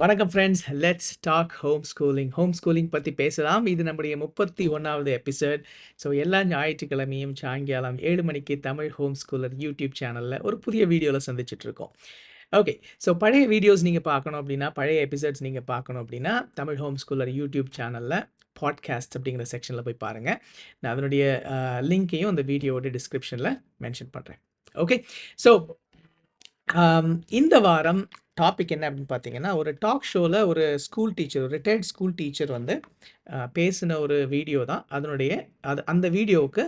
வணக்கம் friends let's talk home schooling home schooling பற்றி பேசலாம். இது நம்முடைய முப்பத்தி ஒன்றாவது எபிசோட் ஸோ எல்லா ஞாயிற்றுக்கிழமையும் சாயங்காலம் ஏழு மணிக்கு தமிழ் ஹோம் ஸ்கூலர் யூடியூப் சேனலில் ஒரு புதிய வீடியோவில் சந்திச்சிட்ருக்கோம் ஓகே ஸோ பழைய வீடியோஸ் நீங்கள் பார்க்கணும் அப்படின்னா பழைய எபிசோட்ஸ் நீங்கள் பார்க்கணும் அப்படின்னா தமிழ் ஹோம் ஸ்கூலர் யூடியூப் சேனலில் பாட்காஸ்ட் அப்படிங்கிற செக்ஷனில் போய் பாருங்கள் நான் அதனுடைய லிங்க்கையும் அந்த வீடியோவோட டிஸ்கிரிப்ஷனில் மென்ஷன் பண்ணுறேன் ஓகே ஸோ இந்த வாரம் டாபிக் என்ன அப்படின்னு பார்த்தீங்கன்னா ஒரு டாக் ஷோவில் ஒரு ஸ்கூல் டீச்சர் ஒரு ரிட்டையர்ட் ஸ்கூல் டீச்சர் வந்து பேசின ஒரு வீடியோ தான். அதனுடைய அது அந்த வீடியோவுக்கு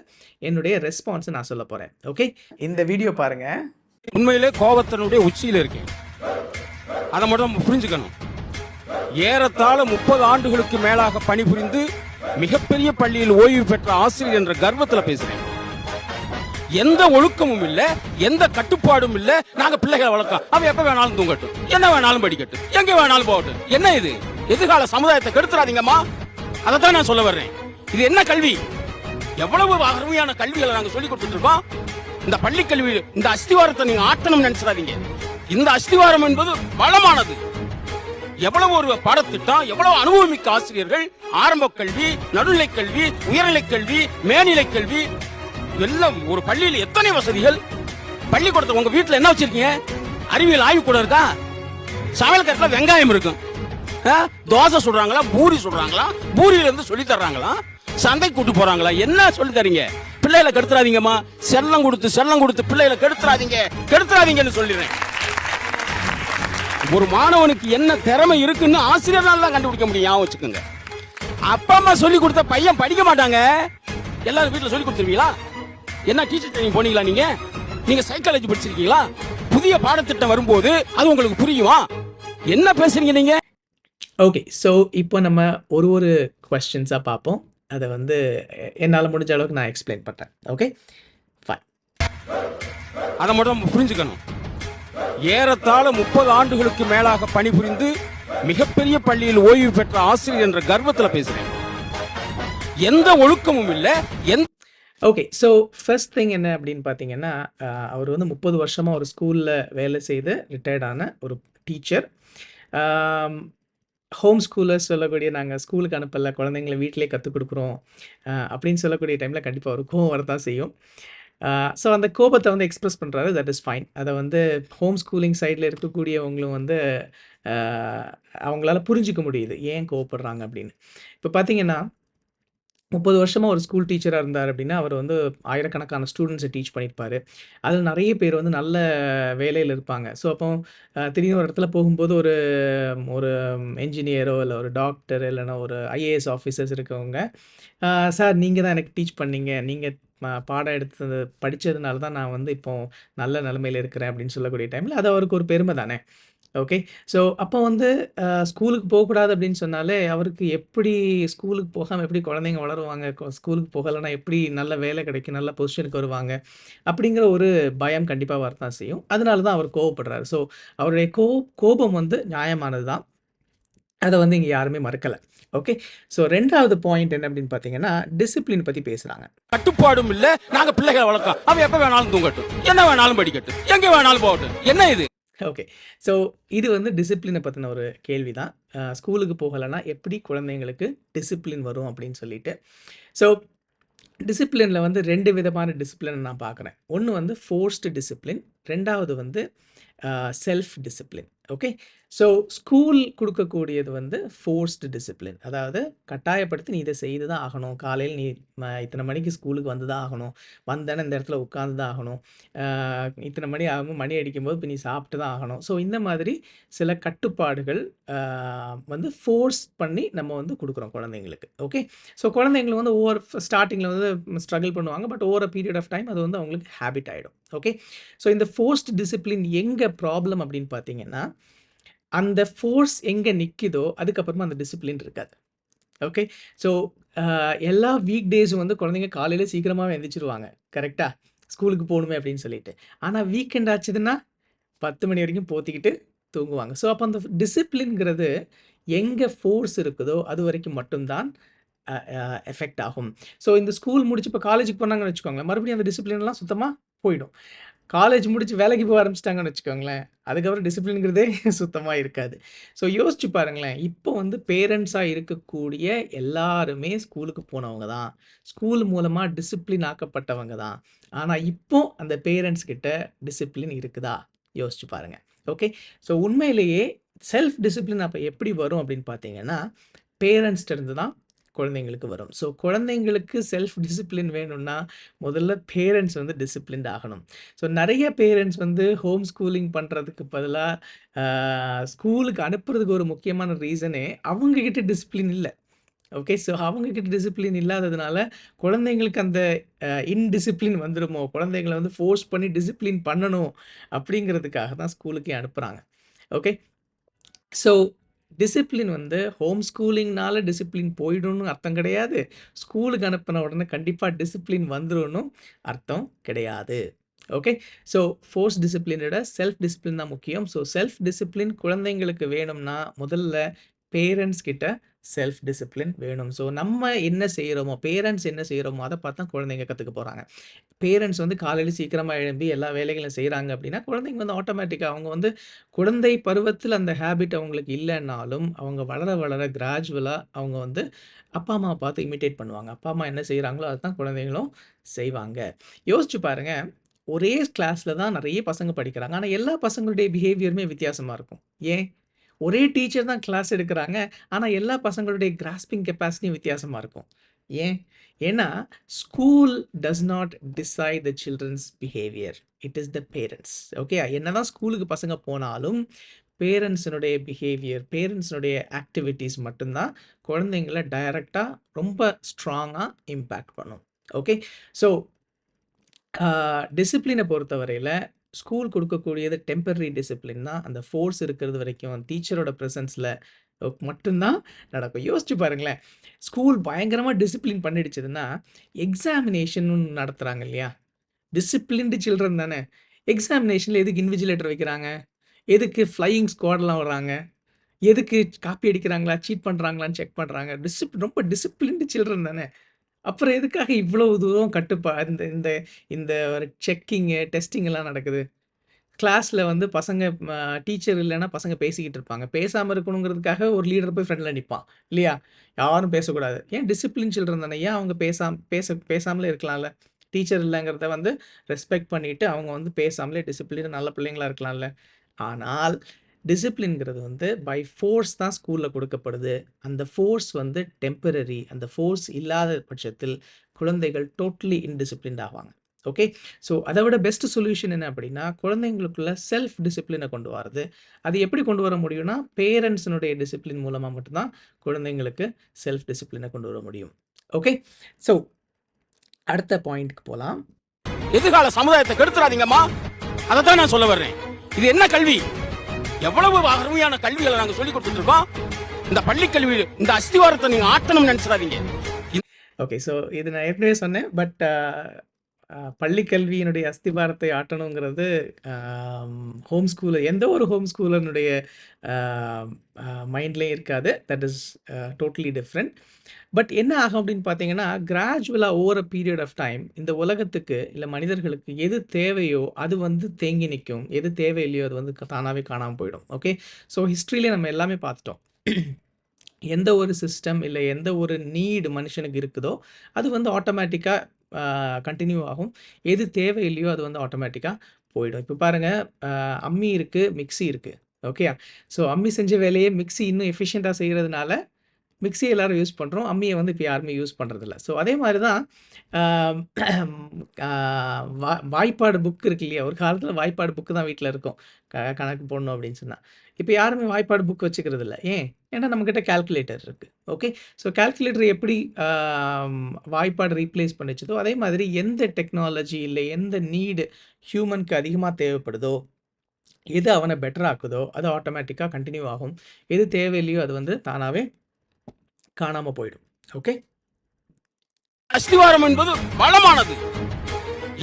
என்னுடைய ரெஸ்பான்ஸை நான் சொல்ல போகிறேன் ஓகே இந்த வீடியோ பாருங்க. உண்மையிலே கோபத்தினுடைய உச்சியில் இருக்கேன். அதை மட்டும் நம்ம புரிஞ்சுக்கணும். ஏறத்தாழ முப்பது ஆண்டுகளுக்கு மேலாக பணிபுரிந்து மிகப்பெரிய பள்ளியில் ஓய்வு பெற்ற ஆசிரியர் என்ற கர்வத்தில் பேசுறேன். எந்த ஒழுக்கமும் இல்ல எந்த கட்டுப்பாடும் இல்ல. நாங்க பிள்ளைகளை வளர்க்கோம் அவன் எப்ப வேணாலும் தூங்கட்டும். என்ன வேணாலும் படிக்கட்டும். எங்க வேணாலும் போகட்டும். என்ன இது? எதிர்கால சமுதாயத்தை கெடுத்துறாதீங்கம்மா. அதை தான் நான் சொல்ல வர்றேன். இது என்ன கல்வி? எவ்வளவு அருமையான கல்விகளை நாங்க சொல்லி கொடுத்துருக்கோம் இந்த பள்ளி கல்வி இந்த அஸ்திவாரத்தை நீங்க ஆட்டணும் நினைச்சிடாதீங்க. இந்த அஸ்திவாரம் என்பது பலமானது எவ்வளவு ஒரு பாடத்திட்டம் எவ்வளவு அனுபவமிக்க ஆசிரியர்கள் ஆரம்ப கல்வி நடுநிலை கல்வி உயர்நிலை கல்வி மேல்நிலை கல்வி எல்லாம் ஒரு பள்ளியில் எத்தனை வசதிகள்? பள்ளிக்கூடத்தை உங்க வீட்டுல என்ன வச்சிருக்கீங்க? அறிவியல் ஆய்வு கூட இருக்கா? சமையல் கட்டில வெங்காயம் இருக்கும். ஆ? தோசை சுடுறாங்களா? பூரி சுடுறாங்களா? பூரியில இருந்து சொல்லி தர்றாங்களா? சந்தை கூட்டு போறாங்களா? என்ன சொல்லி தரீங்க? பிள்ளைகளை கெடுத்துறாதீங்கம்மா. செல்லம் கொடுத்து செல்லம் கொடுத்து பிள்ளைகளை கெடுத்துறாதீங்க. கெடுத்துறாதீங்கன்னு சொல்லிடுறேன். ஒரு மாணவனுக்கு என்ன திறமை இருக்குன்னு ஆசிரியர்னால தான் கண்டுபிடிக்க முடியும். ஞாபகம் வச்சுக்கோங்க. அப்பா அம்மா சொல்லி கொடுத்த பையன் படிக்க மாட்டாங்க. எல்லாரும் வீட்டில் சொல்லி கொடுத்துருவீங்களா? என்ன டீச்சர் ட்ரைனிங் போனீங்களா நீங்க? நீங்க சைக்காலஜி படிச்சிருக்கீங்களா? புதிய பாடத்திட்டம் வரும்போது அது உங்களுக்கு புரியுமா? என்ன பேசுறீங்க நீங்க? ஓகே ஸோ இப்போ நம்ம ஒரு ஒரு கொஸ்டின்ஸாக பார்ப்போம். அதை வந்து என்னால் முடிஞ்ச அளவுக்கு நான் எக்ஸ்பிளைன் பண்ணுறேன் ஓகே ஃபைன் அதை மட்டும் புரிஞ்சுக்கணும். ஏறத்தாழ முப்பது ஆண்டுகளுக்கு மேலாக பணிபுரிந்து மிகப்பெரிய பள்ளியில் ஓய்வு பெற்ற ஆசிரியர் என்ற கர்வத்துல பேசுறேன். எந்த ஒழுக்கமும் இல்ல எந்த ஓகே ஸோ ஃபர்ஸ்ட் திங் என்ன அப்படின்னு பார்த்தீங்கன்னா அவர் வந்து முப்பது வருஷமாக ஒரு ஸ்கூலில் வேலை செய்து ரிட்டையர்டான ஒரு டீச்சர். ஹோம் ஸ்கூலர்ஸ் சொல்லக்கூடிய நாங்கள் ஸ்கூலுக்கு அனுப்பல குழந்தைங்கள வீட்டிலே கற்றுக் கொடுக்குறோம் அப்படின்னு சொல்லக்கூடிய டைமில் கண்டிப்பாக ஒரு கோவம் வரதான் செய்யும். ஸோ அந்த கோபத்தை வந்து எக்ஸ்ப்ரெஸ் பண்ணுறாரு தட் இஸ் ஃபைன் அதை வந்து ஹோம் ஸ்கூலிங் சைடில் இருக்கக்கூடியவங்களும் வந்து அவங்களால புரிஞ்சுக்க முடியுது ஏன் கோவப்படுறாங்க அப்படின்னு. இப்போ பார்த்தீங்கன்னா முப்பது வருஷமாக ஒரு ஸ்கூல் டீச்சராக இருந்தார் அப்படின்னா அவர் வந்து ஆயிரக்கணக்கான ஸ்டூடெண்ட்ஸை டீச் பண்ணியிருப்பார் அதில் நிறைய பேர் வந்து நல்ல வேலையில் இருப்பாங்க. ஸோ அப்போ திடீர்னு ஒரு இடத்துல போகும்போது ஒரு ஒரு என்ஜினியரோ இல்லை ஒரு டாக்டர் இல்லைன்னா ஒரு ஐஏஎஸ் ஆஃபீஸர்ஸ் இருக்கவங்க சார் நீங்கள் தான் எனக்கு டீச் பண்ணீங்க. நீங்கள் பாடம் எடுத்தது படித்ததுனால தான் நான் வந்து இப்போ நல்ல நிலமையில் இருக்கிறேன் அப்படின்னு சொல்லக்கூடிய டைமில் அது அவருக்கு ஒரு பெருமை தானே. ஓகே ஸோ அப்போ வந்து ஸ்கூலுக்கு போகக்கூடாது அப்படின்னு சொன்னாலே அவருக்கு எப்படி ஸ்கூலுக்கு போகாமல் எப்படி குழந்தைங்க வளருவாங்க? கொ- ஸ்கூலுக்கு போகலைன்னா எப்படி நல்ல வேலை கிடைக்கும்? நல்ல பொசிஷனுக்கு வருவாங்க? அப்படிங்கிற ஒரு பயம் கண்டிப்பாக வரத்தான் செய்யும். அதனால தான் அவர் கோவப்படுறாரு. ஸோ அவருடைய கோ கோபம் வந்து நியாயமானது தான். அதை வந்து இங்கே யாருமே மறக்கலை. ஓகே ஸோ ரெண்டாவது பாயிண்ட் என்ன அப்படின்னு பார்த்தீங்கன்னா டிசிப்ளின் பற்றி பேசுகிறாங்க கட்டுப்பாடும் இல்ல. நாங்க பிள்ளைகளை வளர்க்கோம் அவன் எப்ப வேணாலும் தூங்கட்டும். என்ன வேணாலும் படிக்கட்டும். எங்க வேணாலும் போகட்டும். என்ன இது? ஓகே ஸோ இது வந்து டிசிப்ளினை பற்றின ஒரு கேள்வி தான் ஸ்கூலுக்கு போகலைன்னா எப்படி குழந்தைங்களுக்கு டிசிப்ளின் வரும் அப்படின்னு சொல்லிட்டு. ஸோ டிசிப்ளினில் வந்து ரெண்டு விதமான டிசிப்ளின் நான் பார்க்குறேன். ஒன்று வந்து ஃபோர்ஸ்டு டிசிப்ளின் ரெண்டாவது வந்து self discipline okay so school கொடுக்கக்கூடியது வந்து ஃபோர்ஸ்டு டிசிப்ளின் அதாவது கட்டாயப்படுத்தி நீ இதை செய்து தான் ஆகணும். காலையில் நீ இத்தனை மணிக்கு ஸ்கூலுக்கு வந்து தான் ஆகணும். வந்தேன்னு இந்த இடத்துல உட்காந்து தான் ஆகணும் இத்தனை மணி ஆகும். மணி அடிக்கும்போது இப்போ நீ சாப்பிட்டு தான் ஆகணும். ஸோ இந்த மாதிரி சில கட்டுப்பாடுகள் வந்து ஃபோர்ஸ் பண்ணி நம்ம வந்து கொடுக்குறோம் குழந்தைங்களுக்கு. ஓகே ஸோ குழந்தைங்களுக்கு வந்து ஓவர் ஸ்டார்டிங்கில் வந்து ஸ்ட்ரகிள் பண்ணுவாங்க. But over period of time அது வந்து அவங்களுக்கு ஹேபிட் ஆகிடும் ஓகே ஸோ இந்த ஃபோர்ஸ்ட் டிசிப்ளின் எங்கே ப்ராப்ளம் அப்படின்னு பார்த்தீங்கன்னா அந்த ஃபோர்ஸ் எங்கே நிற்கிதோ அதுக்கப்புறமா அந்த டிசிப்ளின் இருக்காது. ஓகே ஸோ எல்லா வீக் டேஸும் வந்து குழந்தைங்க காலையில் சீக்கிரமாக எந்திரிச்சிருவாங்க. கரெக்டாக ஸ்கூலுக்கு போகணுமே அப்படின்னு சொல்லிட்டு. ஆனால் வீக்கெண்ட் ஆச்சுதுன்னா பத்து மணி வரைக்கும் போத்திக்கிட்டு தூங்குவாங்க. ஸோ அப்போ அந்த டிசிப்ளின்ங்கிறது எங்கே ஃபோர்ஸ் இருக்குதோ அது வரைக்கும் மட்டும்தான் எஃபெக்ட் ஆகும். ஸோ இந்த ஸ்கூல் முடிச்சு இப்போ காலேஜுக்கு போனாங்கன்னு வச்சுக்கோங்களேன் மறுபடியும் அந்த டிசிப்ளின்லாம் சுத்தமாக போயிடும். காலேஜ் முடிச்சு வேலைக்கு போக ஆரம்பிச்சிட்டாங்கன்னு வச்சுக்கோங்களேன். அதுக்கப்புறம் டிசிப்ளின்ங்கிறதே சுத்தமாக இருக்காது. ஸோ யோசிச்சு பாருங்களேன். இப்போ வந்து பேரண்ட்ஸாக இருக்கக்கூடிய எல்லாருமே ஸ்கூலுக்கு போனவங்க தான். ஸ்கூல் மூலமாக டிசிப்ளின் ஆக்கப்பட்டவங்க தான். ஆனால் இப்போ அந்த பேரண்ட்ஸ் கிட்ட டிசிப்ளின் இருக்குதா? யோசிச்சு பாருங்க. ஓகே. ஸோ உண்மையிலேயே செல்ஃப் டிசிப்ளின் அப்போ எப்படி வரும் அப்படின்னு பார்த்தீங்கன்னா, பேரண்ட்ஸ்கிட்ட இருந்து தான் குழந்தைங்களுக்கு வரும். ஸோ குழந்தைங்களுக்கு செல்ஃப் டிசிப்ளின் வேணும்னா, முதல்ல பேரண்ட்ஸ் வந்து டிசிப்ளின்ட் ஆகணும். ஸோ நிறைய பேரண்ட்ஸ் வந்து ஹோம் ஸ்கூலிங் பண்ணுறதுக்கு பதிலாக ஸ்கூலுக்கு அனுப்புறதுக்கு ஒரு முக்கியமான ரீசனே அவங்கக்கிட்ட டிசிப்ளின் இல்லை ஓகே. ஸோ அவங்கக்கிட்ட டிசிப்ளின் இல்லாததுனால, குழந்தைங்களுக்கு அந்த இன்டிசிப்ளின் வந்துடுமோ குழந்தைங்கள வந்து ஃபோர்ஸ் பண்ணி டிசிப்ளின் பண்ணணும் அப்படிங்கிறதுக்காக தான் ஸ்கூலுக்கே அனுப்புகிறாங்க ஓகே. ஸோ டிசிப்ளின் வந்து ஹோம் ஸ்கூலிங்னால டிசிப்ளின் போயிடும்னு அர்த்தம் கிடையாது. ஸ்கூலுக்கு அனுப்பின உடனே கண்டிப்பாக டிசிப்ளின் வந்துடும் அர்த்தம் கிடையாது. ஓகே. ஸோ ஃபோர்ஸ் டிசிப்ளினோட விட செல்ஃப் டிசிப்ளின் தான் முக்கியம். ஸோ செல்ஃப் டிசிப்ளின் குழந்தைங்களுக்கு வேணும்னா, முதல்ல பேரண்ட்ஸ் கிட்ட செல்ஃப் டிசிப்ளின் வேணும். ஸோ நம்ம என்ன செய்கிறோமோ பேரண்ட்ஸ் என்ன செய்கிறோமோ அதை பார்த்து தான் குழந்தைங்க கற்றுக்க போகிறாங்க பேரண்ட்ஸ் வந்து காலையில் சீக்கிரமாக எழும்பி எல்லா வேலைகளையும் செய்கிறாங்க அப்படின்னா, குழந்தைங்க வந்து ஆட்டோமேட்டிக்காக அவங்க வந்து குழந்தை பருவத்தில் அந்த ஹேபிட் அவங்களுக்கு இல்லைன்னாலும் அவங்க வளர வளர கிராஜுவலாக அவங்க வந்து அப்பா, அம்மா பார்த்து இமிட்டேட் பண்ணுவாங்க. அப்பா, அம்மா என்ன செய்கிறாங்களோ அதுதான் குழந்தைங்களும் செய்வாங்க. யோசிச்சு பாருங்க. ஒரே கிளாஸில் தான் நிறைய பசங்க படிக்கிறாங்க. ஆனால் எல்லா பசங்களுடைய பிஹேவியருமே வித்தியாசமாக இருக்கும். ஏன்? ஒரே டீச்சர் தான் கிளாஸ் எடுக்கிறாங்க ஆனால் எல்லா பசங்களுடைய கிராஸ்பிங் கெப்பாசிட்டியும் வித்தியாசமாக இருக்கும். ஏன்? ஏன்னா, school does not decide the childrens behaviour. It is the parents. Okay. என்னதான் ஸ்கூலுக்கு பசங்க போனாலும், பேரண்ட்ஸினுடைய பிஹேவியர், பேரண்ட்ஸினுடைய ஆக்டிவிட்டீஸ் மட்டும்தான் குழந்தைங்கள டைரக்ட்டா ரொம்ப ஸ்ட்ராங்காக இம்பேக்ட் பண்ணும். ஓகே. ஸோ டிசிப்ளினை பொறுத்தவரையில் ஸ்கூல் கொடுக்கக்கூடியது டெம்பரரி டிசிப்ளின் தான். அந்த ஃபோர்ஸ் இருக்கிறது வரைக்கும் டீச்சரோட ப்ரெசன்ஸில் மட்டும்தான் நடக்கும். யோசிச்சு பாருங்களேன். ஸ்கூல் பயங்கரமாக டிசிப்ளின் பண்ணிடுச்சதுன்னா எக்ஸாமினேஷன் நடத்துகிறாங்க இல்லையா? டிசிப்ளின்டு சில்ட்ரன் தானே. எக்ஸாமினேஷனில் எதுக்கு இன்விஜிலேட்டர் வைக்கிறாங்க? எதுக்கு ஃப்ளையிங் ஸ்குவாட்லாம் வர்றாங்க? எதுக்கு காப்பி அடிக்கிறாங்களா, சீட் பண்ணுறாங்களான்னு செக் பண்ணுறாங்க டிசிப் ரொம்ப டிசிப்ளின்டு சில்ட்ரன் தானே. அப்புறம் எதுக்காக இவ்வளவு தூரம் கட்டுப்பா இந்த இந்த இந்த ஒரு செக்கிங்கு, டெஸ்டிங் எல்லாம் நடக்குது? கிளாஸில் வந்து பசங்க டீச்சர் இல்லைன்னா பசங்க பேசிக்கிட்டு இருப்பாங்க. பேசாமல் இருக்கணுங்கிறதுக்காக ஒரு லீடர் போய் ஃப்ரெண்டில் நிற்பான் இல்லையா? யாரும் பேசக்கூடாது. ஏன் டிசிப்ளின் சில்ட்ரன் தானே. ஏன் அவங்க பேசாம பேச பேசாமலே இருக்கலாம்ல. டீச்சர் இல்லைங்கிறத வந்து ரெஸ்பெக்ட் பண்ணிவிட்டு அவங்க வந்து பேசாமலே டிசிப்ளின் நல்ல பிள்ளைங்களா இருக்கலாம்ல. ஆனால் டிசிப்ளின்கிறது வந்து பை ஃபோர்ஸ் தான் ஸ்கூலில் கொடுக்கப்படுது அந்த ஃபோர்ஸ் வந்து டெம்பரரி. அந்த ஃபோர்ஸ் இல்லாத பட்சத்தில் குழந்தைகள் டோட்டலி இன்டிசிப்ளின்ட் ஆவாங்க. ஓகே. ஸோ அதை விட பெஸ்ட் சொல்யூஷன் என்ன அப்படின்னா, குழந்தைங்களுக்குள்ள செல்ஃப் டிசிப்ளினை கொண்டு வரது. அது எப்படி கொண்டு வர முடியும்னா, பேரண்ட்ஸினுடைய டிசிப்ளின் மூலமாக மட்டும்தான் குழந்தைங்களுக்கு செல்ஃப் டிசிப்ளினை கொண்டு வர முடியும். ஓகே. ஸோ அடுத்த பாயிண்ட்க்கு போகலாம் எதிர்கால சமுதாயத்தை கெடுத்துறாதீங்கம்மா. தான் நான் சொல்ல வர்றேன். இது என்ன கல்வி? எவ்வளவு அருமையான கல்விகளை நாங்க சொல்லிக் கொடுத்துட்டு இந்த பள்ளி கல்வி இந்த அஸ்திவாரத்தை நீங்க ஆட்டணும்னு நினைச்சிடாதீங்க. ஓகே. ஸோ இது நான் ஏற்கனவே சொன்னேன். பட் பள்ளி கல்வியினுடைய அஸ்திபாரத்தை ஆட்டணுங்கிறது ஹோம் ஸ்கூல் எந்த ஒரு ஹோம் ஸ்கூலனுடைய மைண்ட்லேயும் இருக்காது. That is totally different but என்ன ஆகும் அப்படின்னு பார்த்தீங்கன்னா, கிராஜுவலாக over a period of time இந்த உலகத்துக்கு, இல்லை மனிதர்களுக்கு எது தேவையோ அது வந்து தேங்கி நிற்கும் எது தேவையில்லையோ அது வந்து தானாவே காணாமல் போயிடும். ஓகே. ஸோ ஹிஸ்ட்ரியிலே நம்ம எல்லாமே பார்த்துட்டோம். எந்த ஒரு சிஸ்டம் இல்லை எந்த ஒரு நீடு மனுஷனுக்கு இருக்குதோ, அது வந்து ஆட்டோமேட்டிக்காக கண்டினியூ ஆகும். எது தேவையில்லையோ அது வந்து ஆட்டோமேட்டிக்காக போயிடும். இப்போ பாருங்கள் அம்மி இருக்குது மிக்ஸி இருக்குது ஓகேயா? ஸோ அம்மி செஞ்ச வேலையே மிக்ஸி இன்னும் எஃபிஷியண்ட்டாக செய்கிறதுனால மிக்ஸி எல்லோரும் யூஸ் பண்ணுறோம் அம்மியை வந்து இப்போ யாருமே யூஸ் பண்ணுறதில்ல ஸோ அதே மாதிரி தான் வா வாய்ப்பாடு புக் இருக்கு இல்லையா? ஒரு காலத்தில் வாய்ப்பாடு புக்கு தான் வீட்டில் இருக்கும். க கணக்கு போடணும் அப்படின்னு சொன்னால் இப்போ யாருமே வாய்ப்பாடு புக் வச்சுக்கிறது இல்லை ஏன்? ஏன்னா நம்மக்கிட்ட கால்குலேட்டர் இருக்குது ஓகே. ஸோ கால்குலேட்டர் எப்படி வாய்ப்பாடு ரீப்ளேஸ் பண்ணிச்சதோ அதே மாதிரி எந்த டெக்னாலஜி இல்லை எந்த நீடு ஹியூமன்க்கு அதிகமாக தேவைப்படுதோ, எது அவனை பெட்டர் ஆக்குதோ, அது ஆட்டோமேட்டிக்காக கண்டினியூ ஆகும். எது தேவையில்லையோ அது வந்து தானாகவே காணாமல் போயிடும். ஓகே. அஸ்திவாரம் என்பது பலமானது.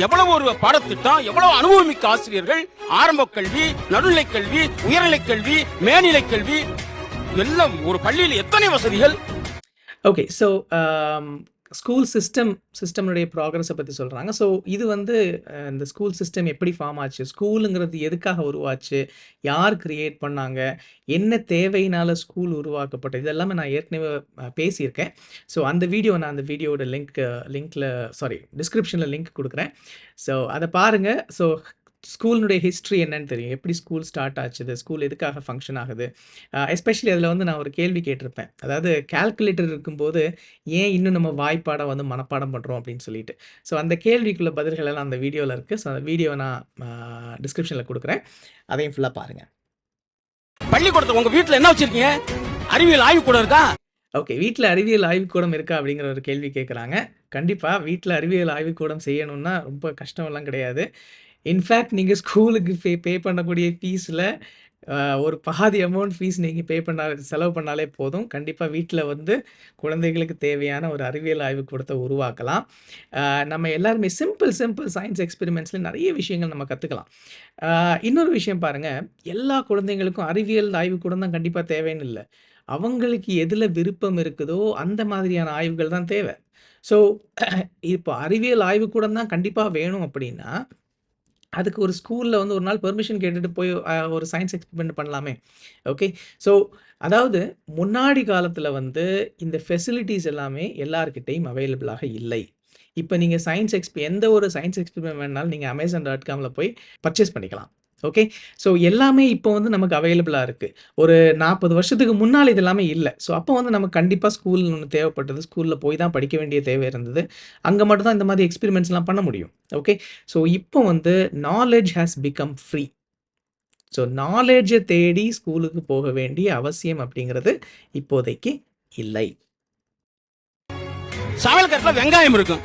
எவ்வளவு ஒரு பாடத்திட்டம், எவ்வளவு அனுபவமிக்க ஆசிரியர்கள், ஆரம்ப கல்வி, நடுநிலை கல்வி, உயர்நிலைக் கல்வி, மேல்நிலைக் கல்வி எல்லாம் ஒரு பள்ளியில் எத்தனை வசதிகள்? ஓகே. ஸோ ஸ்கூல் சிஸ்டம் சிஸ்டம்னுடைய ப்ராக்ரஸை பற்றி சொல்கிறாங்க ஸோ இது வந்து இந்த ஸ்கூல் சிஸ்டம் எப்படி ஃபார்ம் ஆச்சு? ஸ்கூலுங்கிறது எதுக்காக உருவாச்சு? யார் கிரியேட் பண்ணாங்க? என்ன தேவையினால ஸ்கூல் உருவாக்கப்பட்டது? இதெல்லாமே நான் ஏற்கனவே பேசியிருக்கேன். ஸோ அந்த வீடியோ நான் அந்த வீடியோட லிங்க் லிங்க்கில் சாரி டிஸ்கிரிப்ஷனில் லிங்க் கொடுக்குறேன். ஸோ அதை பாருங்கள் ஸோ ஸ்கூலினுடைய ஹிஸ்ட்ரி என்னன்னு தெரியும். எப்படி ஸ்கூல் ஸ்டார்ட் ஆச்சுது? ஸ்கூல் எதுக்காக ஃபங்க்ஷன் ஆகுது? எஸ்பெஷலி அதில் வந்து நான் ஒரு கேள்வி கேட்டிருப்பேன். அதாவது கால்குலேட்டர் இருக்கும்போது ஏன் இன்னும் நம்ம வாய்ப்பாடம் வந்து மனப்பாடம் பண்ணுறோம் அப்படின்னு சொல்லிட்டு. ஸோ அந்த கேள்விக்குள்ள பதில்கள் எல்லாம் அந்த வீடியோவில் இருக்குது ஸோ அந்த வீடியோ நான் டிஸ்கிரிப்ஷனில் கொடுக்குறேன். அதையும் ஃபுல்லாக பாருங்கள் பள்ளிக்கூடத்தை உங்க வீட்டுல என்ன வச்சிருக்கீங்க? அறிவியல் ஆய்வு கூட இருக்கா? ஓகே வீட்டில் அறிவியல் ஆய்வுக்கூடம் இருக்கா அப்படிங்கிற ஒரு கேள்வி கேட்குறாங்க கண்டிப்பாக வீட்டில் அறிவியல் ஆய்வுக்கூடம் செய்யணும்னா ரொம்ப கஷ்டமெல்லாம் கிடையாது. இன்ஃபேக்ட் நீங்கள் ஸ்கூலுக்கு பே பே பண்ணக்கூடிய ஃபீஸில் ஒரு பாதி அமௌண்ட் ஃபீஸ் நீங்கள் பே பண்ண செலவு பண்ணாலே போதும். கண்டிப்பாக வீட்டில் வந்து குழந்தைகளுக்கு தேவையான ஒரு அறிவியல் ஆய்வுக்கூடத்தை உருவாக்கலாம். நம்ம எல்லாருமே சிம்பிள் சிம்பிள் சயின்ஸ் எக்ஸ்பெரிமெண்ட்ஸில் நிறைய விஷயங்கள் நம்ம கற்றுக்கலாம் இன்னொரு விஷயம் பாருங்கள் எல்லா குழந்தைங்களுக்கும் அறிவியல் ஆய்வுக்கூடம் தான் கண்டிப்பாக தேவைன்னு இல்லை. அவங்களுக்கு எதில் விருப்பம் இருக்குதோ அந்த மாதிரியான ஆய்வுகள் தான் தேவை. ஸோ இப்போ அறிவியல் ஆய்வுக்கூடம் தான் கண்டிப்பாக வேணும் அப்படின்னா அதுக்கு ஒரு ஸ்கூலில் வந்து ஒரு நாள் பெர்மிஷன் கேட்டுட்டு போய் ஒரு சயின்ஸ் எக்ஸ்பெரிமெண்ட் பண்ணலாமே. ஓகே ஸோ அதாவது முன்னாடி காலத்தில் வந்து இந்த ஃபெசிலிட்டிஸ் எல்லாமே எல்லாருக்கிட்டையும் அவைலபிளாக இல்லை. இப்போ நீங்கள் சயின்ஸ் எக்ஸ்பி எந்த ஒரு சயின்ஸ் எக்ஸ்பெரிமெண்ட் வேணாலும் நீங்கள் அமேசான் டாட் காமில் போய் பர்ச்சேஸ் பண்ணிக்கலாம். ஓகே ஸோ எல்லாமே இப்போ வந்து நமக்கு அவைலபிளாக இருக்குது ஒரு நாற்பது வருஷத்துக்கு முன்னால் இது எல்லாமே இல்லை. ஸோ அப்போ வந்து நமக்கு கண்டிப்பாக ஸ்கூல் ஒன்று தேவைப்பட்டது. ஸ்கூலில் போய் தான் படிக்க வேண்டிய தேவை இருந்தது. அங்கே மட்டும் தான் இந்த மாதிரி எக்ஸ்பெரிமெண்ட்ஸ்லாம் பண்ண முடியும். ஓகே ஸோ இப்போ வந்து knowledge has become free so நாலேஜை தேடி ஸ்கூலுக்கு போக வேண்டிய அவசியம் அப்படிங்கிறது இப்போதைக்கு இல்லை. சமையல் வெங்காயம் இருக்கும்.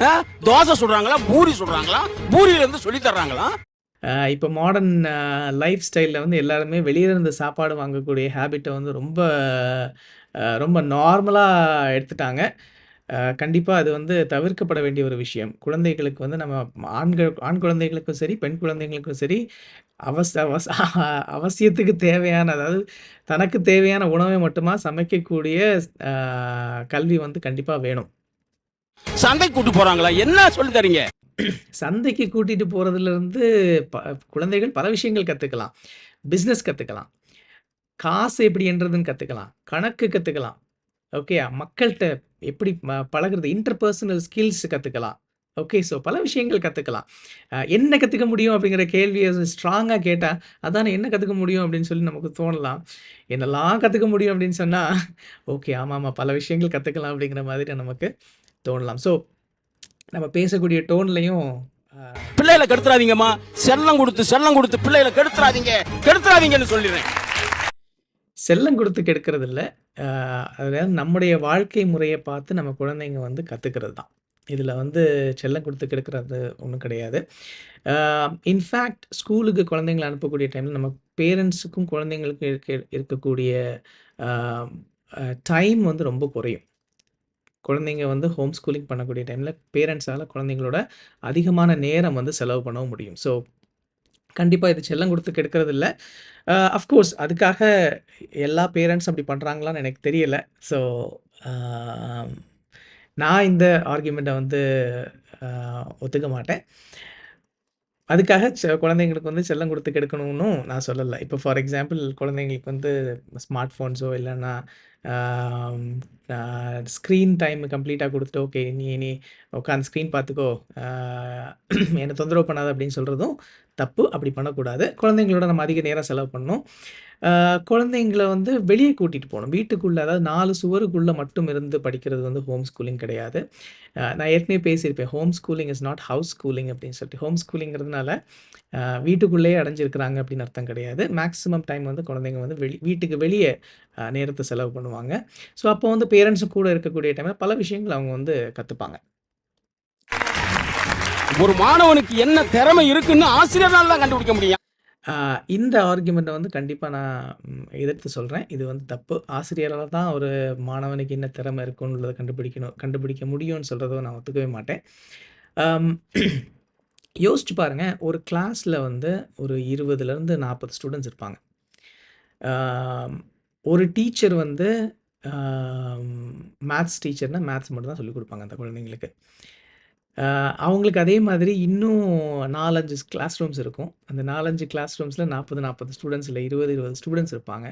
ஆ? தோசை சுடுறாங்களா? பூரி சுடுறாங்களா? பூரியிலேருந்து சொல்லி தர்றாங்களா? இப்போ மாடர்ன் லைஃப் ஸ்டைலில் வந்து எல்லாருமே வெளியில இருந்து சாப்பாடு வாங்கக்கூடிய ஹேபிட்டை வந்து ரொம்ப ரொம்ப நார்மலாக எடுத்துட்டாங்க. கண்டிப்பாக அது வந்து தவிர்க்கப்பட வேண்டிய ஒரு விஷயம். குழந்தைகளுக்கு வந்து நம்ம ஆண்கள் ஆண் குழந்தைகளுக்கும் சரி பெண் குழந்தைகளுக்கும் சரி அவச அவச அவசியத்துக்கு தேவையான அதாவது தனக்கு தேவையான உணவை மட்டுமா சமைக்கக்கூடிய கல்வி வந்து கண்டிப்பாக வேணும். சந்தை கூட்டு போகிறாங்களா என்ன சொல்லி தரீங்க சந்தைக்கு கூட்டிகிட்டு போகிறதுலேருந்து ப குழந்தைகள் பல விஷயங்கள் கற்றுக்கலாம் பிஸ்னஸ் கற்றுக்கலாம் காசு எப்படி என்றதுன்னு கற்றுக்கலாம் கணக்கு கற்றுக்கலாம் ஓகே. மக்கள்கிட்ட எப்படி பழகிறது பழகுறது இன்டர்பர்சனல் ஸ்கில்ஸ் கற்றுக்கலாம் ஓகே. ஸோ பல விஷயங்கள் கற்றுக்கலாம் என்ன கற்றுக்க முடியும் அப்படிங்கிற கேள்வியை ஸ்ட்ராங்காக கேட்டால் அதானே என்ன கற்றுக்க முடியும் அப்படின்னு சொல்லி நமக்கு தோணலாம். என்னெல்லாம் கற்றுக்க முடியும் அப்படின்னு சொன்னால் ஓகே ஆமாம் ஆமாம் பல விஷயங்கள் கற்றுக்கலாம் அப்படிங்கிற மாதிரி நமக்கு தோணலாம். ஸோ நம்ம பேசக்கூடிய டோன்லயும் பிள்ளைகளை கெடுத்துறாதீங்கம்மா செல்லம் கொடுத்து செல்லம் கொடுத்து பிள்ளைகளை கெடுத்துறாதீங்க கெடுத்துறாதீங்கன்னு சொல்லிடுறேன் செல்லம் குடுத்து கெடுக்கிறது இல்ல. அதாவது நம்முடைய வாழ்க்கை முறைய பார்த்து நம்ம குழந்தைங்க வந்து கத்துக்கிறது தான். இதுல வந்து செல்லம் குடுத்து கெடுக்கிறது ஒண்ணும் கிடையாது. இன்ஃபேக்ட் ஸ்கூலுக்கு குழந்தைங்கள அனுப்பக்கூடிய டைம்ல நம்ம பேரண்ட்ஸுக்கும் குழந்தைங்களுக்கும் இருக்க இருக்கக்கூடிய டைம் வந்து ரொம்ப குறையும். குழந்தைங்க வந்து ஹோம் ஸ்கூலிங் பண்ணக்கூடிய டைமில் பேரண்ட்ஸால் குழந்தைங்களோட அதிகமான நேரம் வந்து செலவு பண்ணவும் முடியும். ஸோ கண்டிப்பாக இது செல்லம் கொடுத்து கெடுக்கிறது இல்லை அஃப்கோர்ஸ் அதுக்காக எல்லா பேரண்ட்ஸ் அப்படி பண்ணுறாங்களான்னு எனக்கு தெரியல. ஸோ நான் இந்த ஆர்கியூமெண்ட்டை வந்து ஒத்துக்க மாட்டேன். அதுக்காக செ குழந்தைங்களுக்கு வந்து செல்லம் கொடுத்து கெடுக்கணும்னு நான் சொல்லலை இப்போ ஃபார் எக்ஸாம்பிள் குழந்தைங்களுக்கு வந்து ஸ்மார்ட் ஃபோன்ஸோ இல்லைன்னா ஸ்க்ரீன் டைம் கம்ப்ளீட்டாக கொடுத்துட்டு ஓகே நீ நீ உட்காந்து ஸ்க்ரீன் பார்த்துக்கோ. என்னை என்ன தொந்தரவு பண்ணாத அப்படின்னு சொல்கிறதும் தப்பு. அப்படி பண்ணக்கூடாது. குழந்தைங்களோட நம்ம அதிக நேரம் செலவு பண்ணணும். குழந்தைங்கள வந்து வெளியே கூட்டிகிட்டு போகணும் வீட்டுக்குள்ளே அதாவது நாலு சுவருக்குள்ளே மட்டும் இருந்து படிக்கிறது வந்து ஹோம் ஸ்கூலிங் கிடையாது. நான் ஏற்கனவே பேசியிருப்பேன். Home schooling is not house schooling அப்படின்னு சொல்லிட்டு. ஹோம் ஸ்கூலிங்கிறதுனால வீட்டுக்குள்ளேயே அடைஞ்சிருக்கிறாங்க அப்படின்னு அர்த்தம் கிடையாது. மேக்ஸிமம் டைம் வந்து குழந்தைங்க வந்து வெளி வீட்டுக்கு வெளியே நேரத்தை செலவு பண்ணுவாங்க. ஸோ அப்போ வந்து பேரண்ட்ஸும் கூட இருக்கக்கூடிய டைமில் பல விஷயங்கள் அவங்க வந்து கற்றுப்பாங்க ஒரு மாணவனுக்கு என்ன திறமை இருக்குன்னு ஆசிரியரால் தான் கண்டுபிடிக்க முடியும் இந்த ஆர்குமெண்ட்டை வந்து கண்டிப்பாக நான் எதிர்த்து சொல்கிறேன் இது வந்து தப்பு. ஆசிரியரால் தான் ஒரு மாணவனுக்கு என்ன திறமை இருக்குன்றத கண்டுபிடிக்கணும் கண்டுபிடிக்க முடியும்னு சொல்றத நான் ஒத்துக்கவே மாட்டேன். யோசிச்சு பாருங்கள் ஒரு கிளாஸில் வந்து ஒரு இருபதுலேருந்து நாற்பது ஸ்டூடெண்ட்ஸ் இருப்பாங்க. ஒரு டீச்சர் வந்து மேத்ஸ் டீச்சர்னால் மேத்ஸ் மட்டும் தான் சொல்லிக் கொடுப்பாங்க அந்த குழந்தைங்களுக்கு. அவங்களுக்கு அதே மாதிரி இன்னும் 4, 5 கிளாஸ் ரூம்ஸ் இருக்கும். அந்த 4, 5 கிளாஸ் ரூம்ஸில் நாற்பது நாற்பது ஸ்டூடெண்ட்ஸ் இல்லை இருபது இருபது ஸ்டூடெண்ட்ஸ் இருப்பாங்க.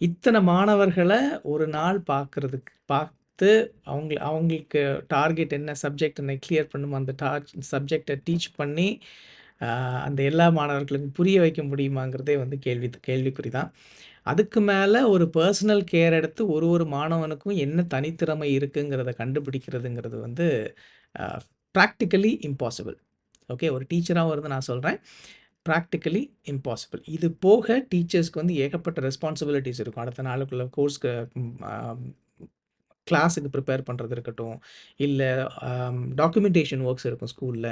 இத்தனை மாணவர்களை ஒரு நாள் பார்க்குறதுக்கு பார்த்து அவங்கள அவங்களுக்கு டார்கெட் என்ன, சப்ஜெக்ட் என்ன கிளியர் பண்ணணுமோ அந்த டார் சப்ஜெக்டை டீச் பண்ணி, அந்த எல்லா மாணவர்களுக்கும் புரிய வைக்க முடியுமாங்கிறதே வந்து கேள்வி கேள்விக்குறி தான். அதுக்கு மேலே ஒரு பர்சனல் கேர் எடுத்து ஒரு ஒரு மாணவனுக்கும் என்ன தனித்திறமை இருக்குங்கிறத கண்டுபிடிக்கிறதுங்கிறது வந்து ப்ராக்டிக்கலி இம்பாசிபிள். ஓகே. ஒரு டீச்சராகவும் இருந்து நான் சொல்கிறேன் ப்ராக்டிக்கலி இம்பாசிபிள். இது போக டீச்சர்ஸ்க்கு வந்து ஏகப்பட்ட ரெஸ்பான்சிபிலிட்டிஸ் இருக்கும். அடுத்த நாளுக்குள்ள கோர்ஸ்க்கு கிளாஸுக்கு ப்ரிப்பேர் பண்ணுறது இருக்கட்டும், இல்லை டாக்குமெண்டேஷன் ஒர்க்ஸ் இருக்கும் ஸ்கூலில்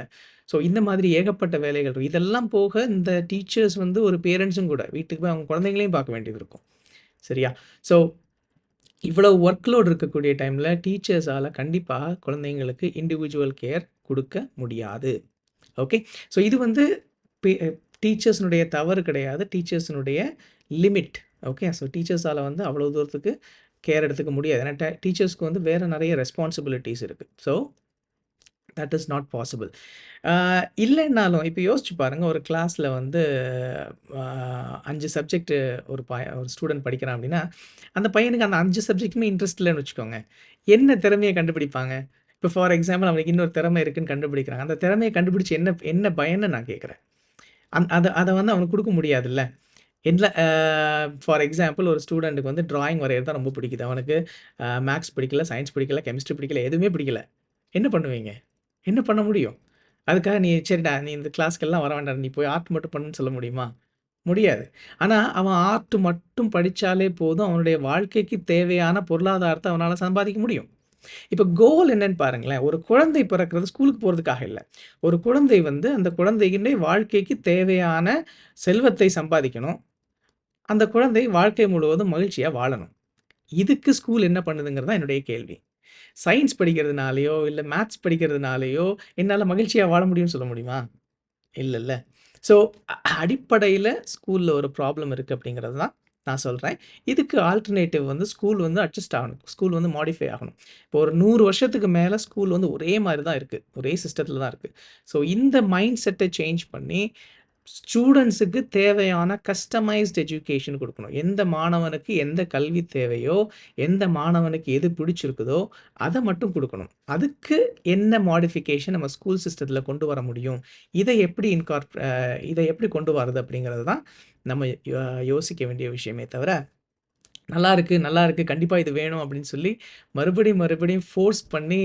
ஸோ இந்த மாதிரி ஏகப்பட்ட வேலைகள் இருக்கும். இதெல்லாம் போக இந்த டீச்சர்ஸ் வந்து ஒரு பேரண்ட்ஸும் கூட. வீட்டுக்கு போய் அவங்க குழந்தைங்களையும் பார்க்க வேண்டியது இருக்கும். சரியா? ஸோ இவ்வளோ ஒர்க்லோட் இருக்கக்கூடிய டைமில் டீச்சர்ஸால் கண்டிப்பாக குழந்தைங்களுக்கு இண்டிவிஜுவல் கேர் கொடுக்க முடியாது. ஓகே. ஸோ இது வந்து பே டீச்சர்ஸ்னுடைய தவறு கிடையாது. டீச்சர்ஸினுடைய லிமிட். ஓகே. ஸோ டீச்சர்ஸால் வந்து அவ்வளோ தூரத்துக்கு கேர் எடுத்துக்க முடியாது. ஏன்னா ட டீச்சர்ஸ்க்கு வந்து வேறு நிறைய ரெஸ்பான்சிபிலிட்டிஸ் இருக்குது so that is not possible. இல்லைன்னாலும் இப்போ யோசிச்சு பாருங்கள் ஒரு கிளாஸில் வந்து அஞ்சு சப்ஜெக்ட் ஒரு ப ஒரு ஸ்டூடெண்ட் படிக்கிறான் அப்படின்னா, அந்த பையனுக்கு அந்த அஞ்சு சப்ஜெக்ட்டுமே இன்ட்ரெஸ்ட் இல்லைன்னு வச்சுக்கோங்க. என்ன திறமையை கண்டுபிடிப்பாங்க? இப்போ ஃபார் எக்ஸாம்பிள் அவனுக்கு இன்னொரு திறமை இருக்குன்னு கண்டுபிடிக்கிறாங்க. அந்த திறமைய கண்டுபிடிச்சி என்ன என்ன பயன்னு நான் கேட்குறேன் அந் அதை அதை வந்து அவனுக்கு கொடுக்க முடியாதுல்ல. என்ன ஃபார் எக்ஸாம்பிள் ஒரு ஸ்டூடெண்ட்டுக்கு வந்து ட்ராயிங் வரைகிறது தான் ரொம்ப பிடிக்குது. அவனுக்கு மேக்ஸ் பிடிக்கல, சயின்ஸ் பிடிக்கல, கெமிஸ்ட்ரி பிடிக்கல, எதுவுமே பிடிக்கல. என்ன பண்ணுவீங்க? என்ன பண்ண முடியும்? அதுக்காக நீ சரிடா நீ இந்த கிளாஸ்க்கெல்லாம் வர வேண்டாம். நீ போய் ஆர்ட் மட்டும் பண்ணுன்னு சொல்ல முடியுமா? முடியாது. ஆனால் அவன் ஆர்ட் மட்டும் படித்தாலே போதும். அவனுடைய வாழ்க்கைக்கு தேவையான பொருளாதாரத்தை அவனால் சம்பாதிக்க முடியும். இப்போ கோல் என்னன்னு பாருங்களேன். ஒரு குழந்தை பிறக்கிறது ஸ்கூலுக்கு போகிறதுக்காக இல்லை ஒரு குழந்தை வந்து அந்த குழந்தையினுடைய வாழ்க்கைக்கு தேவையான செல்வத்தை சம்பாதிக்கணும். அந்த குழந்தை வாழ்க்கை முழுவதும் மகிழ்ச்சியாக வாழணும். இதுக்கு ஸ்கூல் என்ன பண்ணுதுங்கிறது தான் என்னுடைய கேள்வி. சயின்ஸ் படிக்கிறதுனாலையோ இல்லை மேத்ஸ் படிக்கிறதுனாலையோ என்னால் மகிழ்ச்சியாக வாழ முடியும்னு சொல்ல முடியுமா? இல்லைல்ல ஸோ அடிப்படையில் ஸ்கூலில் ஒரு ப்ராப்ளம் இருக்குது அப்படிங்கிறது தான் நான் சொல்கிறேன் இதுக்கு ஆல்டர்னேட்டிவ் வந்து ஸ்கூல் வந்து அட்ஜஸ்ட் ஆகணும். ஸ்கூல் வந்து மாடிஃபை ஆகணும். இப்போ ஒரு நூறு வருஷத்துக்கு மேலே ஸ்கூல் வந்து ஒரே மாதிரி தான் இருக்குது ஒரே சிஸ்டத்தில் தான் இருக்குது ஸோ இந்த மைண்ட் செட்டை சேஞ்ச் பண்ணி ஸ்டூடெண்ட்ஸுக்கு தேவையான கஸ்டமைஸ்ட் எஜுகேஷன் கொடுக்கணும் எந்த மாணவனுக்கு எந்த கல்வி தேவையோ, எந்த மாணவனுக்கு எது பிடிச்சிருக்குதோ, அதை மட்டும் கொடுக்கணும் அதுக்கு என்ன மாடிஃபிகேஷன் நம்ம ஸ்கூல் சிஸ்டத்தில் கொண்டு வர முடியும்? இதை எப்படி இன்கார்ப் இதை எப்படி கொண்டு வரது அப்படிங்கிறது தான் நம்ம யோ யோசிக்க வேண்டிய விஷயமே தவிர, நல்லா இருக்குது நல்லா இருக்குது கண்டிப்பாக இது வேணும் அப்படின்னு சொல்லி மறுபடியும் மறுபடியும் ஃபோர்ஸ் பண்ணி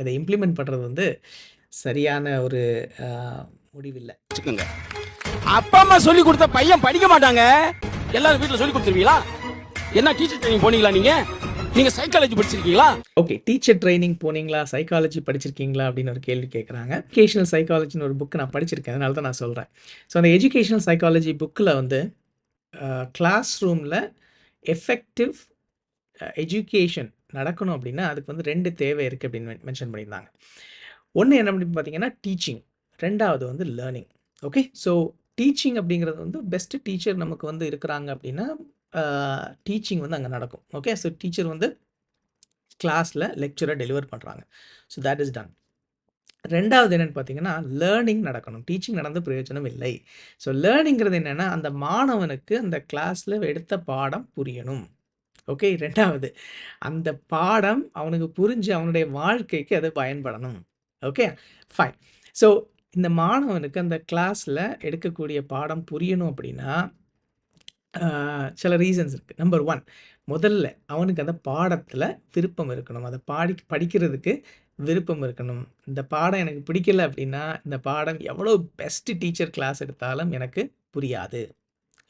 இதை இம்ப்ளிமெண்ட் பண்ணுறது வந்து சரியான ஒரு முடிவில்ல. வச்சுக்கோங்க. அப்பா அம்மா சொல்லி கொடுத்த பையன் படிக்க மாட்டாங்க. எல்லாரும் வீட்ல சொல்லி கொடுத்துருவீங்களா? என்ன டீச்சர் ட்ரெயினிங் போனீங்களா நீங்க? நீங்க சைக்காலஜி படிச்சிருக்கீங்களா? ஓகே. டீச்சர் ட்ரெய்னிங் போனீங்களா? சைக்காலஜி படிச்சிருக்கீங்களா? அப்படின்னு ஒரு கேள்வி கேட்கறாங்க. எஜுகேஷனல் சைக்காலஜின்னு ஒரு புக் நான் படிச்சிருக்கேன். அதனால தான் நான் சொல்றேன். ஸோ அந்த எஜுகேஷனல் சைக்காலஜி புக்ல வந்து கிளாஸ் ரூம்ல எஃபெக்டிவ் எஜுகேஷன் நடக்கணும் அப்படின்னா, அதுக்கு வந்து 2 தேவை இருக்கு அப்படின்னு மென் மென்ஷன் பண்ணியிருந்தாங்க. ஒன்று என்ன அப்படின்னு பார்த்தீங்கன்னா, டீச்சிங். ரெண்டாவது வந்து லேர்னிங் ஓகே. ஸோ டீச்சிங் அப்படிங்கிறது வந்து பெஸ்ட்டு டீச்சர் நமக்கு வந்து இருக்கிறாங்க அப்படின்னா, டீச்சிங் வந்து அங்கே நடக்கும். ஓகே. ஸோ டீச்சர் வந்து கிளாஸில் லெக்சரை டெலிவர் பண்ணுறாங்க ஸோ தட் இஸ் டன். ரெண்டாவது என்னென்னு பார்த்தீங்கன்னா, லேர்னிங் நடக்கணும். டீச்சிங் நடந்து பிரயோஜனம் இல்லை. ஸோ லேர்னிங்கிறது என்னென்னா அந்த மாணவனுக்கு அந்த கிளாஸில் எடுத்த பாடம் புரியணும். ஓகே. ரெண்டாவது அந்த பாடம் அவனுக்கு புரிஞ்சு அவனுடைய வாழ்க்கைக்கு அது பயன்படணும். ஓகே. ஃபைன். ஸோ இந்த மாணவனுக்கு அந்த கிளாஸில் எடுக்கக்கூடிய பாடம் புரியணும் அப்படின்னா, சில ரீசன்ஸ் இருக்குது நம்பர் ஒன் முதல்ல அவனுக்கு அந்த பாடத்தில் விருப்பம் இருக்கணும். அதை பாடி படிக்கிறதுக்கு விருப்பம் இருக்கணும். இந்த பாடம் எனக்கு பிடிக்கல அப்படின்னா, இந்த பாடம் எவ்வளோ பெஸ்ட் டீச்சர் கிளாஸ் எடுத்தாலும் எனக்கு புரியாது.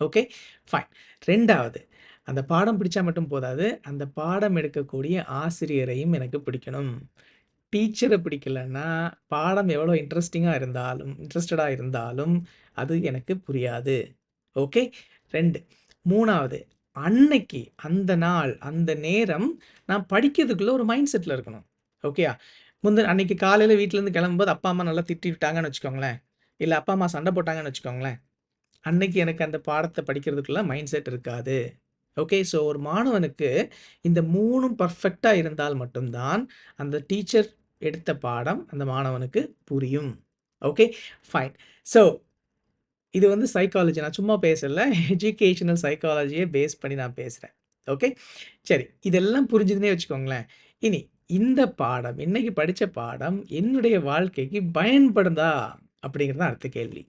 ஓகே. ஃபைன். ரெண்டாவது அந்த பாடம் பிடிச்சா மட்டும் போதாது. அந்த பாடம் எடுக்கக்கூடிய ஆசிரியரையும் எனக்கு பிடிக்கணும். டீச்சரை பிடிக்கலன்னா, பாடம் எவ்வளோ இன்ட்ரெஸ்டிங்காக இருந்தாலும் இன்ட்ரெஸ்டடாக இருந்தாலும் அது எனக்கு புரியாது. ஓகே. 2 3வது அன்னைக்கு, அந்த நாள், அந்த நேரம் நான் படிக்கிறதுக்குள்ளே ஒரு மைண்ட் செட்டில் இருக்கணும். ஓகேயா? முந்தின அன்னைக்கு காலையில் வீட்டிலேருந்து கிளம்பும்போது அப்பா, அம்மா நல்லா திட்டி விட்டாங்கன்னு வச்சுக்கோங்களேன். இல்லை அப்பா, அம்மா சண்டை போட்டாங்கன்னு வச்சுக்கோங்களேன். அன்னைக்கு எனக்கு அந்த பாடத்தை படிக்கிறதுக்குள்ள மைண்ட் செட் இருக்காது. ஓகே. ஸோ ஒரு மாணவனுக்கு இந்த மூணும் பர்ஃபெக்டாக இருந்தால் மட்டும்தான் அந்த டீச்சர் எடுத்த பாடம் அந்த மாணவனுக்கு புரியும். ஓகே. ஃபைன். ஸோ இது வந்து சைக்காலஜி. நான் சும்மா பேசல. எஜுகேஷனல் சைக்காலஜியை பேஸ் பண்ணி நான் பேசுகிறேன் ஓகே. சரி. இதெல்லாம் புரிஞ்சுதுன்னே வச்சுக்கோங்களேன். இனி இந்த பாடம், இன்னைக்கு படித்த பாடம் என்னுடைய வாழ்க்கைக்கு பயன்படுதா? அப்படிங்கிறது தான் அடுத்த கேள்வி.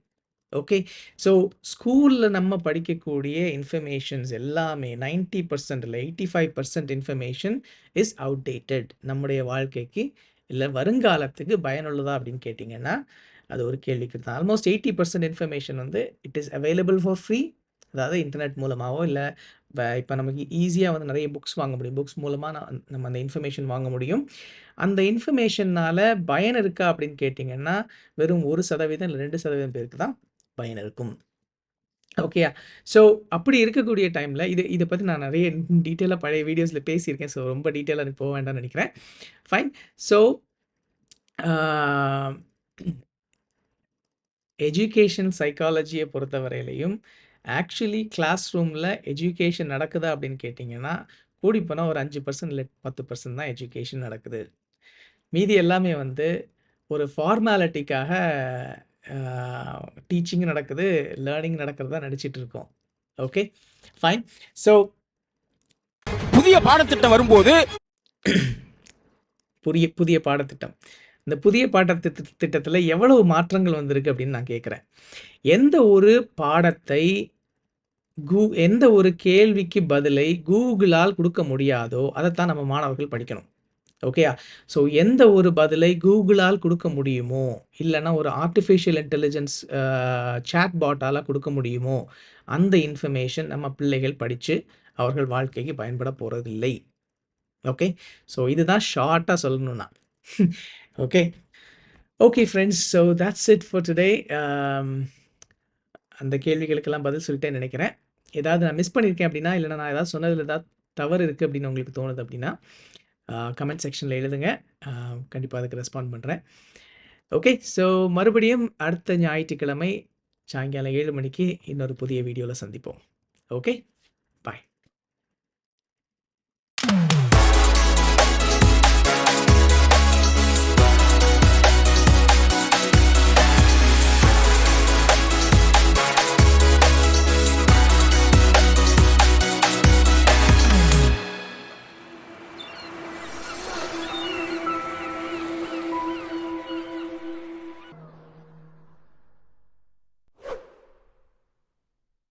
ஓகே. ஸோ ஸ்கூலில் நம்ம படிக்கக்கூடிய இன்ஃபர்மேஷன்ஸ் எல்லாமே நைன்ட்டி பர்சன்ட் இல்லை eighty five percent information is outdated நம்முடைய வாழ்க்கைக்கு இல்லை வருங்காலத்துக்கு பயனுள்ளதா அப்படின்னு கேட்டிங்கன்னா அது ஒரு கேள்விக்கு தான். ஆல்மோஸ்ட் 80% இன்ஃபர்மேஷன் வந்து it is available for free. அதாவது இன்டர்நெட் மூலமாகவோ இல்லை இப்போ நமக்கு ஈஸியாக வந்து நிறைய புக்ஸ் வாங்க முடியும். புக்ஸ் மூலமாக நான் நம்ம அந்த இன்ஃபர்மேஷன் வாங்க முடியும். அந்த இன்ஃபர்மேஷனால் பயன் இருக்கா அப்படின்னு கேட்டிங்கன்னா வெறும் ஒரு சதவீதம் இல்லை ரெண்டு சதவீதம் பேருக்கு தான் பயன் இருக்கும். ஓகேயா? ஸோ அப்படி இருக்கக்கூடிய டைமில் இது இதை பற்றி நான் நிறைய டீட்டெயிலாக பழைய வீடியோஸில் பேசியிருக்கேன். ஸோ ரொம்ப டீட்டெயிலாக எனக்கு போக வேண்டாம்னு நினைக்கிறேன் ஃபைன். ஸோ ஆ எஜுகேஷன் சைக்காலஜிய பொறுத்தவரையிலயும், ஆக்சுவலி கிளாஸ் ரூமில் எஜுகேஷன் நடக்குதா அப்படின்னு கேட்டிங்கன்னா கூடி போனால் ஒரு அஞ்சு பர்சன்ட் இல்லை பத்து பர்சன்ட் தான் எஜுகேஷன் நடக்குது. மீதி எல்லாமே வந்து ஒரு ஃபார்மாலிட்டிக்காக டீச்சிங் நடக்குது, லர்னிங் நடக்கிறதா நடிச்சிட்டு இருக்கோம். ஓகே. ஃபைன். ஸோ புதிய பாடத்திட்டம் வரும்போது புரிய புதிய பாடத்திட்டம். இந்த புதிய பாடத்திட்ட திட்டத்தில எவ்வளவு மாற்றங்கள் வந்திருக்கு அப்படின்னு நான் கேட்கிறேன். எந்த ஒரு பாடத்தை கூ எந்த ஒரு கேள்விக்கு பதிலை கூகுளால் குடுக்க முடியாதோ, அதத்தான் நம்ம மாணவர்கள் படிக்கணும். ஓகேயா? ஸோ எந்த ஒரு பதிலை கூகுளால் கொடுக்க முடியுமோ, இல்லைனா ஒரு ஆர்டிஃபிஷியல் இன்டெலிஜென்ஸ் சேட் சாட் கொடுக்க முடியுமோ, அந்த இன்ஃபர்மேஷன் நம்ம பிள்ளைகள் படித்து அவர்கள் வாழ்க்கைக்கு பயன்பட போகிறதில்லை ஓகே. ஸோ இதுதான் ஷார்ட்டாக சொல்லணும்னா. Okay. Okay friends so that's it for today. அந்த கேள்விகளுக்கெல்லாம் பதில் சொல்லிட்டேன் நினைக்கிறேன் ஏதாவது நான் மிஸ் பண்ணியிருக்கேன் அப்படின்னா, இல்லைனா நான் ஏதாவது சொன்னதில் ஏதாவது தவறு இருக்குது அப்படின்னு உங்களுக்கு தோணுது அப்படின்னா, கமெண்ட் செக்ஷனில் எழுதுங்க. கண்டிப்பாக அதுக்கு ரெஸ்பாண்ட் பண்ணுறேன் ஓகே. ஸோ மறுபடியும் அடுத்த ஞாயிற்றுக்கிழமை சாயங்காலம் ஏழு மணிக்கு இன்னொரு புதிய வீடியோவில் சந்திப்போம். ஓகே. பாய்.